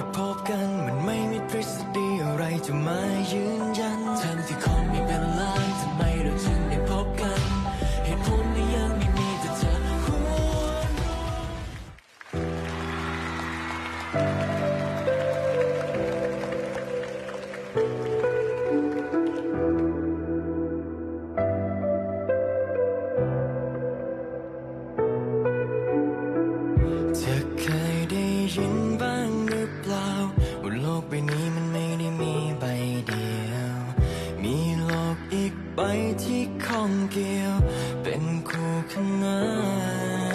ได้พบกันมันไม่มีทฤษฎีอะไรจะมายืน ที่ข้องเกี่ยว เป็นคู่ขนา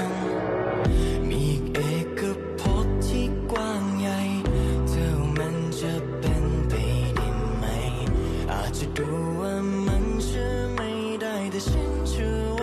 นมีอีกเอกภพที่กว้างใหญ่ เท่ามันจะเป็นไปได้ไหม อาจจะดูว่ามันเชื่อไม่ได้แต่ฉันเชื่อ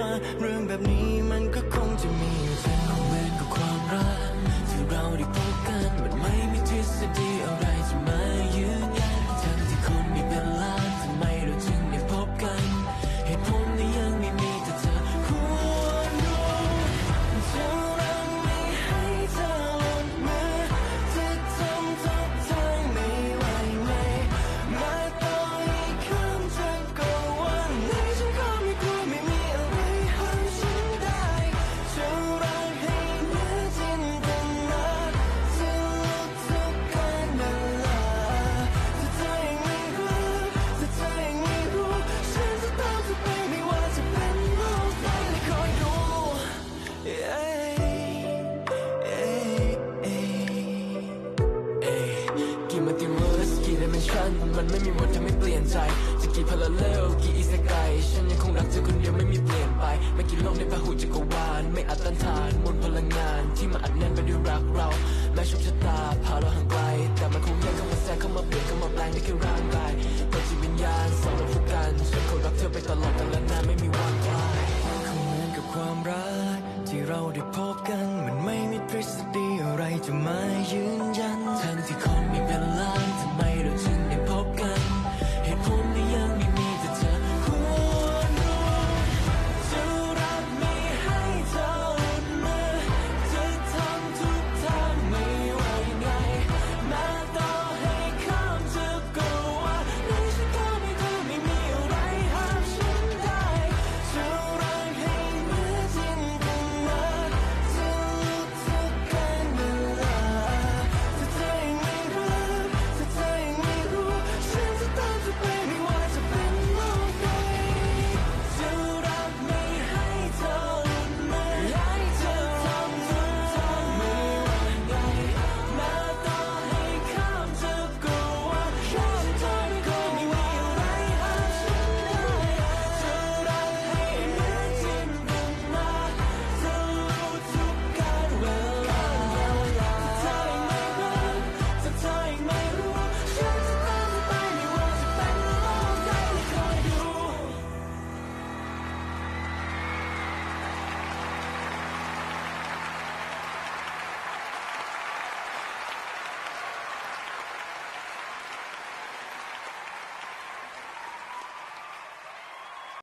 มัน มันไม่มีวันทำให้เปลี่ยนใจจะกี่พาราเลลกี่อิสกายฉันยังคงรักเธอคนเดียวไม่มีเปลี่ยนไป ไม่กี่โลกในพหุจักรวาลไม่อาจต้านทานมวลพลังงาน ที่มาอัดแน่นไปด้วยรักเรา แม้โชคชะตาพาเราห่างไกล แต่มันคงยังเข้ามาแทรกเข้ามาเปลี่ยนเข้ามาแปลงได้แค่ร่างกายตัวจิตวิญญาณสองเราคู่กันฉันคงรักเธอไปตลอดกาลนานไม่มีวันคลายคงเหมือนกับความรักที่เราได้พบกันมันไม่มีทฤษฎีอะไรจะมายืนยัน